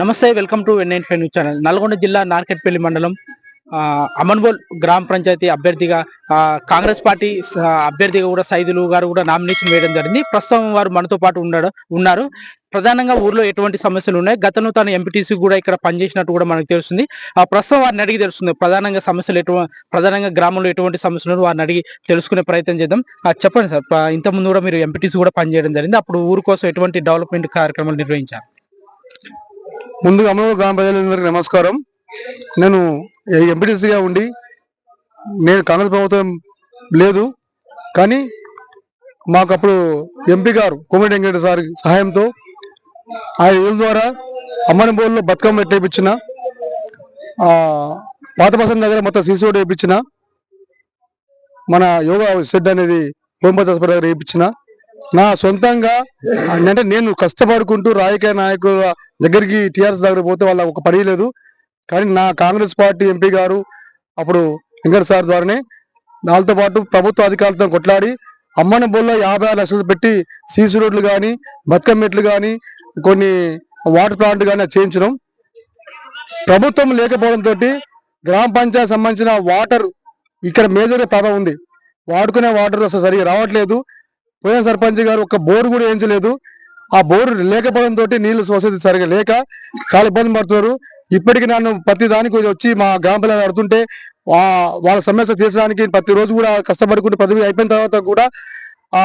నమస్తే welcome to N nine five news channel. Nalgonda జిల్లా నార్కెట్పల్లి మండలం అమన్బోల్ గ్రామ పంచాయతీ అభ్యర్థిగా కాంగ్రెస్ పార్టీ అభ్యర్థిగా కూడా సైదులు గారు కూడా నామినేషన్ వేయడం జరిగింది. ప్రస్తుతం వారు మనతో పాటు ఉన్నాడు ఉన్నారు. ప్రధానంగా ఊర్లో ఎటువంటి సమస్యలు ఉన్నాయి? గతంలో తన ఎంపీటీసీ కూడా ఇక్కడ పనిచేసినట్టు కూడా మనకు తెలుస్తుంది. ఆ ప్రస్తుతం వారిని అడిగి తెలుస్తుంది. ప్రధానంగా సమస్యలు ఎటువంటి ప్రధానంగా గ్రామంలో ఎటువంటి సమస్యలు వారిని అడిగి తెలుసుకునే ప్రయత్నం చేద్దాం. చెప్పండి సార్. ఇంతకుముందు కూడా మీరు ఎంపీటీసీ కూడా పనిచేయడం జరిగింది. అప్పుడు ఊరు కోసం ఎటువంటి డెవలప్మెంట్ కార్యక్రమాలు నిర్వహించారు? ముందుగా అమలు గ్రామ ప్రజలందరికీ నమస్కారం. నేను ఎంపీటీసీగా ఉండి నేను కాంగ్రెస్ ప్రభుత్వం లేదు కానీ మాకు అప్పుడు ఎంపీ గారు కోమటి వెంకట సార్ సహాయంతో ఆ ఊళ్ళ ద్వారా అమ్మనబోల్లో బతుకమ్మ ఎట్లా వేయించిన పాత బసం దగ్గర మొత్తం సీసీ వేయించిన మన యోగా షెడ్ అనేది హోంపతి హాస్పిటల్ దగ్గర వేయించిన నా సొంతంగా అంటే నేను కష్టపడుకుంటూ రాజకీయ నాయకుల దగ్గరికి టీఆర్ఎస్ దగ్గర పోతే వాళ్ళ ఒక పని లేదు. కానీ నా కాంగ్రెస్ పార్టీ ఎంపీ గారు అప్పుడు వెంకట సార్ ద్వారానే వాళ్ళతో పాటు ప్రభుత్వ అధికారులతో కొట్లాడి అమ్మన బోల్లో యాభై ఆరు లక్షలు పెట్టి సీసీ రోడ్లు కానీ బతుకమ్మెట్లు కానీ కొన్ని వాటర్ ప్లాంట్ కానీ చేయించడం. ప్రభుత్వం లేకపోవడంతో గ్రామ పంచాయతీ సంబంధించిన వాటర్ ఇక్కడ మేజర్గా ప్రాబ్లం ఉంది. వాడుకునే వాటర్ అసలు సరిగా రావట్లేదు. పోయిన సర్పంచ్ గారు ఒక బోరు కూడా వేయించలేదు. ఆ బోరు లేకపోవడంతో నీళ్ళు వసతి సరిగా లేక చాలా ఇబ్బంది పడుతున్నారు. ఇప్పటికి నన్ను ప్రతి దానికి వచ్చి మా గ్రామ పిల్లలు ఆడుతుంటే వాళ్ళ సమస్య తీర్చడానికి ప్రతిరోజు కూడా కష్టపడుకుంటూ పదవి అయిపోయిన తర్వాత కూడా ఆ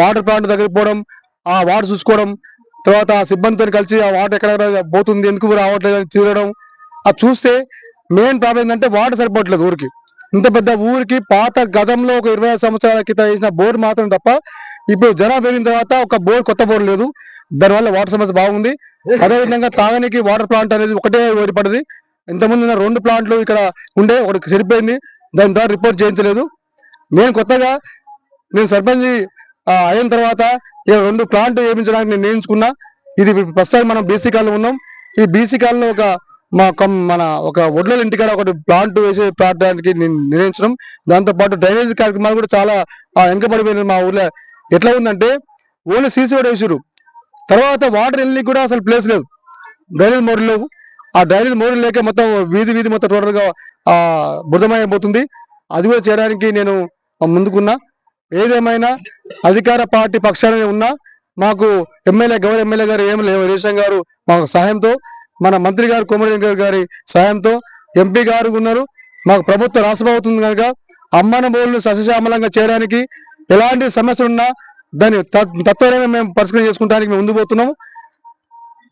వాటర్ ప్లాంట్ దగ్గరికి పోవడం ఆ వాటర్ చూసుకోవడం తర్వాత ఆ సిబ్బందితో కలిసి ఆ వాటర్ ఎక్కడ పోతుంది ఎందుకు రావట్లేదు అని చూడడం అది చూస్తే మెయిన్ ప్రాబ్లం ఏంటంటే వాటర్ సరిపోవట్లేదు ఊరికి. ఇంత పెద్ద ఊరికి పాత గతంలో ఒక ఇరవై ఐదు సంవత్సరాల క్రితం వేసిన బోర్ మాత్రం తప్ప ఇప్పుడు జనాభా పెరిగిన తర్వాత ఒక బోర్ కొత్త బోర్ లేదు. దానివల్ల వాటర్ సమస్య బాగుంది. అదేవిధంగా తాగడానికి వాటర్ ప్లాంట్ అనేది ఒకటే ఏర్పడింది ఇంతకుముందు ఉన్న రెండు ప్లాంట్లు ఇక్కడ ఉండే ఒకటి సరిపోయింది దాని ద్వారా రిపోర్ట్ చేయించలేదు. నేను కొత్తగా నేను సర్పంచ్ అయిన తర్వాత రెండు ప్లాంట్ వేయించడానికి నేను నియమించుకున్నా ఇది ప్రస్తుతానికి మనం బీసీ కాలంలో ఉన్నాం. ఈ బీసీ కాలంలో ఒక మా కం- మన ఒక ఒడ్ల ఇంటికాడ ఒకటి ప్లాంట్ వేసి ప్రాంతానికి నేను నిర్ణయించడం. దాంతో పాటు డ్రైనేజ్ కార్యక్రమాలు కూడా చాలా ఆ, వెనకబడిపోయినాయి మా ఊర్లో. ఎట్లా ఉందంటే ఓన్లీ సీసీ రోడ్ వేసారు తర్వాత వాటర్ వెళ్ళి కూడా అసలు ప్లేస్ లేదు. డ్రైనేజ్ మోడల్ లేవు. ఆ డ్రైనేజ్ మోడల్ లేక మొత్తం వీధి వీధి మొత్తం టోటల్గా బుధమైపోతుంది అది కూడా చేయడానికి నేను ముందుకున్నా. ఏదేమైనా అధికార పార్టీ పక్షాన ఉన్నా మాకు ఎమ్మెల్యే గౌరవ ఎమ్మెల్యే గారు ఏం లేవు. రేషన్ గారు మాకు సహాయంతో మన మంత్రి గారు కోమటి గారి సాయంతో ఎంపీ గారు ఉన్నారు. మాకు ప్రభుత్వం రాష్ట్ర అవుతుంది కనుక అమ్మన బోళ్ళు సస్యశ్యామలంగా చేయడానికి ఎలాంటి సమస్యలు ఉన్నా దాన్ని తత్వరంగా మేము పరిష్కారం చేసుకుంటానికి మేము ముందు పోతున్నాము.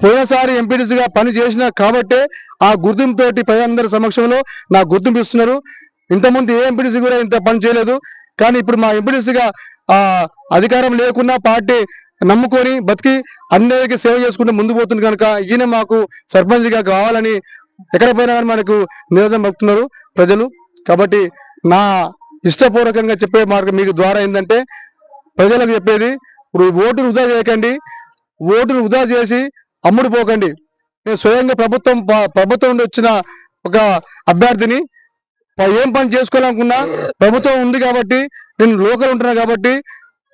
పోయినసారి ఎంపీటీసీగా పని చేసిన కాబట్టే ఆ గుర్తింపుతోటి ప్రజలందరి సమక్షంలో నా గుర్తింపు ఇస్తున్నారు. ఇంతకుముందు ఏ ఎంపీటీసీ కూడా ఇంత పని చేయలేదు. కానీ ఇప్పుడు మా ఎంపీటీసీగా అధికారం లేకున్నా పార్టీ నమ్ముకొని బతికి అందరికీ సేవ చేసుకుంటూ ముందు పోతుంది కనుక ఈయన మాకు సర్పంచ్గా కావాలని ఎక్కడ పోయినా కానీ మనకు నిరోధం పలుకుతున్నారు ప్రజలు. కాబట్టి నా ఇష్టపూర్వకంగా చెప్పే మార్గం మీకు ద్వారా ఏంటంటే ప్రజలకు చెప్పేది ఇప్పుడు ఓటును వృధా చేయకండి ఓటును వృధా చేసి అమ్ముడు పోకండి. నేను స్వయంగా ప్రభుత్వం ప- ప్రభుత్వం నుండి వచ్చిన ఒక అభ్యర్థిని ఏం పని చేసుకోవాలనుకున్నా ప్రభుత్వం ఉంది కాబట్టి నేను లోకల్ ఉంటున్నా కాబట్టి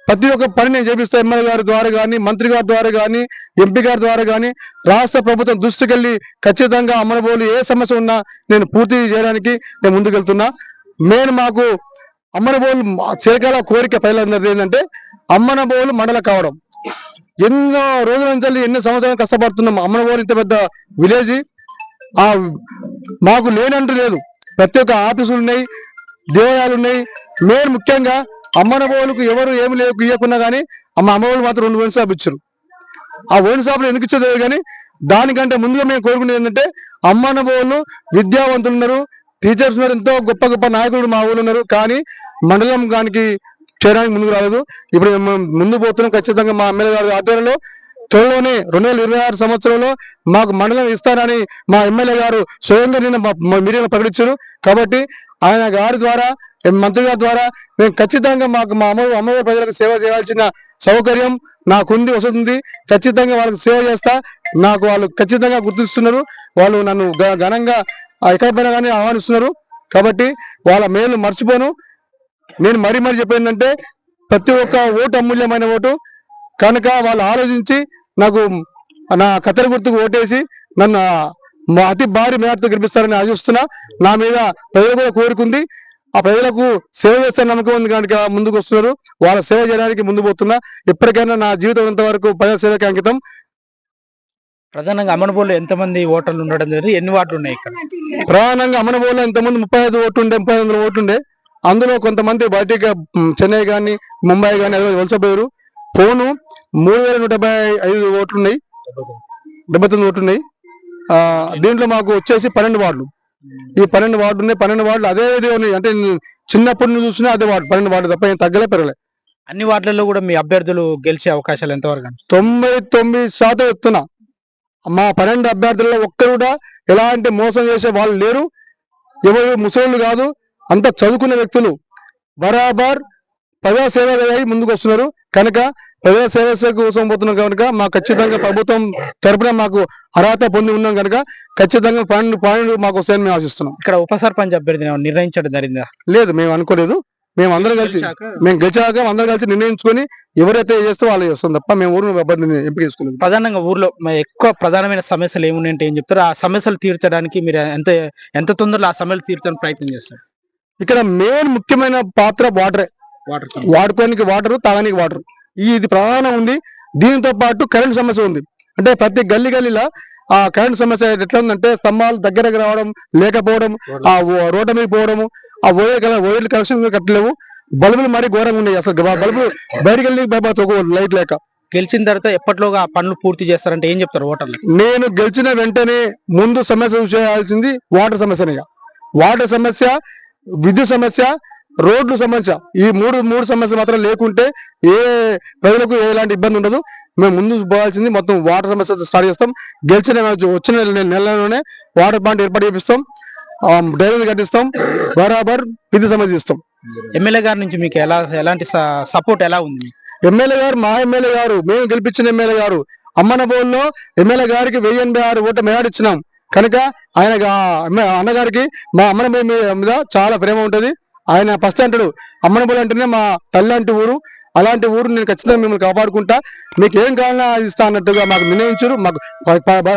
ప్రతి ఒక్క పని నేను చేపిస్తా ఎమ్మెల్యే గారి ద్వారా కానీ మంత్రి గారి ద్వారా కానీ ఎంపీ గారి ద్వారా కానీ రాష్ట్ర ప్రభుత్వం దృష్టికెళ్ళి ఖచ్చితంగా అమ్మనబోలు ఏ సమస్య ఉన్నా నేను పూర్తి చేయడానికి నేను ముందుకెళ్తున్నా. నేను మాకు అమ్మనబోలు చిరకాల కోరిక ప్రజలందరిది ఏంటంటే అమ్మనబోలు మండల కావడం. ఎన్నో రోజుల నుంచి ఎన్నో సంవత్సరాలు కష్టపడుతున్నాం. అమ్మనబోలు ఇంత పెద్ద విలేజ్ ఆ మాకు లేనంటూ లేదు. ప్రతి ఒక్క ఆఫీసులు ఉన్నాయి దేవాలయాలు ఉన్నాయి. మెయిన్ ముఖ్యంగా అమ్మనబోలుకు ఎవరు ఏమి లేవు ఇవ్వకున్నా కానీ అమ్మ అమ్మబోలు మాత్రం రెండు ఓన్ షాప్ ఇచ్చారు. ఆ ఓన్ షాప్లు ఎందుకు ఇచ్చో తెలియదు కానీ దానికంటే ముందుగా మేము కోరుకునేది ఏంటంటే అమ్మనబోలు విద్యావంతులు ఉన్నారు. టీచర్స్ ఉన్నారు. ఎంతో గొప్ప గొప్ప నాయకులు మా ఊళ్ళు ఉన్నారు. కానీ మండలం దానికి చేయడానికి ముందుకు రాలేదు. ఇప్పుడు మేము ముందు పోతున్నాం. ఖచ్చితంగా మా ఎమ్మెల్యే గారి ఆధ్వర్యంలో త్వరలోనే రెండు వేల ఇరవై ఆరు సంవత్సరంలో మాకు మండలం ఇస్తారని మా ఎమ్మెల్యే గారు స్వయంగా నిన్న మా- మీడియాలో ప్రకటించారు. కాబట్టి ఆయన గారి ద్వారా మంత్రి గారి ద్వారా మేము ఖచ్చితంగా మాకు మా అమ్మ అమ్మవారి ప్రజలకు సేవ చేయాల్సిన సౌకర్యం నాకుంది వస్తుంది ఖచ్చితంగా వాళ్ళకి సేవ చేస్తా. నాకు వాళ్ళు ఖచ్చితంగా గుర్తిస్తున్నారు. వాళ్ళు నన్ను ఘనంగా ఎక్కడ పైన కానీ ఆహ్వానిస్తున్నారు. కాబట్టి వాళ్ళ మేలు మర్చిపోను. నేను మరీ మరీ చెప్పేందంటే ప్రతి ఒక్క ఓటు అమూల్యమైన ఓటు. కనుక వాళ్ళు ఆలోచించి నాకు నా కత్తెర గుర్తుకు ఓటేసి నన్ను మా అతి భారీ మేరతో గెలిపిస్తారని ఆశిస్తున్నా. నా మీద ప్రజలు కూడా కోరుకుంది. ఆ ప్రజలకు సేవ చేస్తే నమ్మకం ఉంది కనుక ముందుకు వస్తున్నారు. వాళ్ళ సేవ చేయడానికి ముందు పోతున్నా. ఎప్పటికైనా నా జీవితం ఇంత వరకు ప్రజా సేవకి అంకితం? ప్రధానంగా అమనబోల్లో ఎంతమంది ఓటర్లు ఉండడం జరిగింది ఎన్ని వార్డులు ఉన్నాయి ఇక్కడ? ప్రధానంగా అమనబోలో ఇంతమంది ముప్పై ఐదు ఓటు ఉండే ముప్పై ఐదు వందల ఓటు ఉండే. అందులో కొంతమంది బయటికి చెన్నై కానీ ముంబై కానీ అదే వలసపోయారు పోను మూడు వేల నూట డెబ్బై ఐదు ఓట్లు ఉన్నాయి. డెబ్బై తొమ్మిది ఓట్లు ఉన్నాయి. ఆ, దీంట్లో మాకు వచ్చేసి పన్నెండు వార్డులు. ఈ పన్నెండు వార్డు ఉన్నాయి. పన్నెండు వార్డులు అదే ఇదే ఉన్నాయి. అంటే నేను చిన్నప్పటి నుంచి చూసినా అదే వార్డు. పన్నెండు వార్డు తప్ప ఏం తగ్గలే పెరగలే. అన్ని వార్డులలో కూడా మీ అభ్యర్థులు గెలిచే అవకాశాలు ఎంతవరకు? తొంభై తొమ్మిది శాతం ఎత్తున మా పన్నెండు అభ్యర్థుల్లో ఒక్కరు కూడా ఎలాంటి మోసం చేసే వాళ్ళు లేరు. ఎవరు ముసలి కాదు. అంత చదువుకున్న వ్యక్తులు. బరాబర్ ప్రజా సేవ అయి ముందుకు వస్తున్నారు కనుక ప్రజా సేవ కోసం పోతున్నాం కనుక మా ఖచ్చితంగా ప్రభుత్వం తరపున మాకు అర్హత పొంది ఉన్నాం కనుక ఖచ్చితంగా పన్నెండు పాయింట్లు మాకు వస్తాయని మేము ఆశిస్తున్నాం. ఇక్కడ ఉప సర్పంచ్ అభ్యర్థిని ఏమైనా నిర్ణయించడం జరిగిందా? లేదు మేము అనుకోలేదు. మేము అందరం కలిసి మేము గెలిచాక అందరం కలిసి నిర్ణయించుకొని ఎవరైతే చేస్తే వాళ్ళు చేస్తాం తప్ప మేము ఊరిని అభ్యర్థిని ఎంపిక చేసుకోలేదు. ప్రధానంగా ఊర్లో మ- ఎక్కువ ప్రధానమైన సమస్యలు ఏమున్నాయంటే ఏం చెప్తారు? ఆ సమస్యలు తీర్చడానికి మీరు ఎంత ఎంత తొందరలో ఆ సమస్యలు తీర్చడానికి ప్రయత్నం చేస్తారు? ఇక్కడ మెయిన్ ముఖ్యమైన పాత్ర వాటర్ వాడుకోనికి వాటర్ తాగడానికి వాటర్. ఇది ప్రధానం ఉంది. దీంతో పాటు కరెంట్ సమస్య ఉంది. అంటే ప్రతి గల్లీ గల్లీలో ఆ కరెంట్ సమస్య ఎట్లా ఉందంటే స్తంభాలు దగ్గరకు రావడం లేకపోవడం ఆ రోడ్డు మీద పోవడము ఆ వైర్ వైర్లు కనెక్షన్ కట్టలేవు. బల్బులు మరీ ఘోరంగా ఉన్నాయి అసలు. బల్బులు బయటకు వెళ్ళి భయపడతా లైట్ లేక. గెలిచిన తర్వాత ఎప్పటిలోగా ఆ పనులు పూర్తి చేస్తారంటే ఏం చెప్తారు ఓటర్లు? నేను గెలిచిన వెంటనే ముందు సమస్య చేయాల్సింది వాటర్ సమస్యనే వాటర్ సమస్య విద్యుత్ సమస్య రోడ్లు సమస్య. ఈ మూడు మూడు సమస్యలు మాత్రం లేకుంటే ఏ ప్రజలకు ఎలాంటి ఇబ్బంది ఉండదు. మేము ముందు పోవాల్సింది మొత్తం వాటర్ సమస్య స్టార్ట్ చేస్తాం. గెలిచిన వచ్చిన నెల- నెలలోనే వాటర్ ప్లాంట్ ఏర్పాటు చేపిస్తాం. డ్రైనేజ్ కట్టిస్తాం. బరాబర్ విద్యుత్ సమస్య ఇస్తాం ఎమ్మెల్యే గారి నుంచి మీకు ఎలా ఎలాంటి సపోర్ట్ ఎలా ఉంది ఎమ్మెల్యే గారు మా ఎమ్మెల్యే గారు మేము గెలిపించిన ఎమ్మెల్యే గారు అమ్మనబోల్లో ఎమ్మెల్యే గారికి వెయ్యి ఎనభై ఆరు ఓట్ల మేడ ఇచ్చినాం. కనుక ఆయన అన్నగారికి మా అమ్మన మీద చాలా ప్రేమ ఉంటది. ఆయన ఫస్ట్ అంటాడు అమ్మనబోలు అంటేనే మా తల్లి ఊరు అలాంటి ఊరు నేను ఖచ్చితంగా మిమ్మల్ని కాపాడుకుంటా. మీకు ఏం కావాలన్నా అది ఇస్తా అన్నట్టుగా మాకు నిర్ణయించారు. మాకు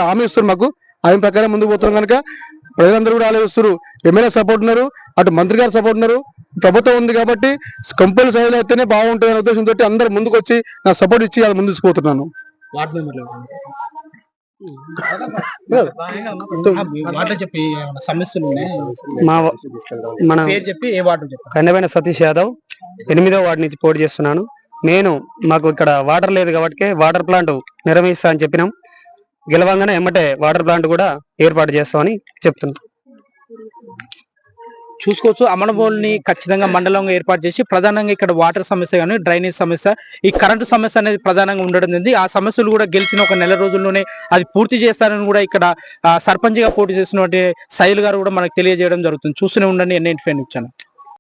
హామీ ఇస్తారు మాకు. ఆయన ప్రకారం ముందుకు పోతున్నాం కనుక ప్రజలందరూ కూడా ఆలోచిస్తారు ఎమ్మెల్యే సపోర్ట్ ఉన్నారు అటు మంత్రి గారు సపోర్ట్ ఉన్నారు. ప్రభుత్వం ఉంది కాబట్టి కంపెనీ సైజులు అయితేనే బాగుంటుంది అనే ఉద్దేశంతో అందరు ముందుకు వచ్చి నాకు సపోర్ట్ ఇచ్చి అది ముందుకు పోతున్నాను. వార్డు మెంబర్లు చెప్పి సమస్యలు మా మన పేరు చెప్పి ఏ వార్డు సతీష్ యాదవ్ ఎనిమిదో వార్డు నుంచి పోటీ చేస్తున్నాను. నేను మాకు ఇక్కడ వాటర్ లేదు కాబట్టి వాటర్ ప్లాంట్ నిర్వహిస్తా అని చెప్పినాం. గెలవంగానే ఎమ్మటే వాటర్ ప్లాంట్ కూడా ఏర్పాటు చేస్తామని చెప్తున్నాం. చూసుకోవచ్చు. అమనబోల్ని ఖచ్చితంగా మండలంగా ఏర్పాటు చేసి ప్రధానంగా ఇక్కడ వాటర్ సమస్య కానీ డ్రైనేజ్ సమస్య ఈ కరెంటు సమస్య అనేది ప్రధానంగా ఉండడం జరిగింది. ఆ సమస్యలు కూడా గెలిచిన ఒక నెల రోజుల్లోనే అది పూర్తి చేస్తారని కూడా ఇక్కడ సర్పంచ్గా పోటీ చేసినటువంటి శైలు గారు కూడా మనకు తెలియజేయడం జరుగుతుంది. చూస్తూనే ఉండండి ఎన్ఐటి ఫైన్ ఇచ్చాను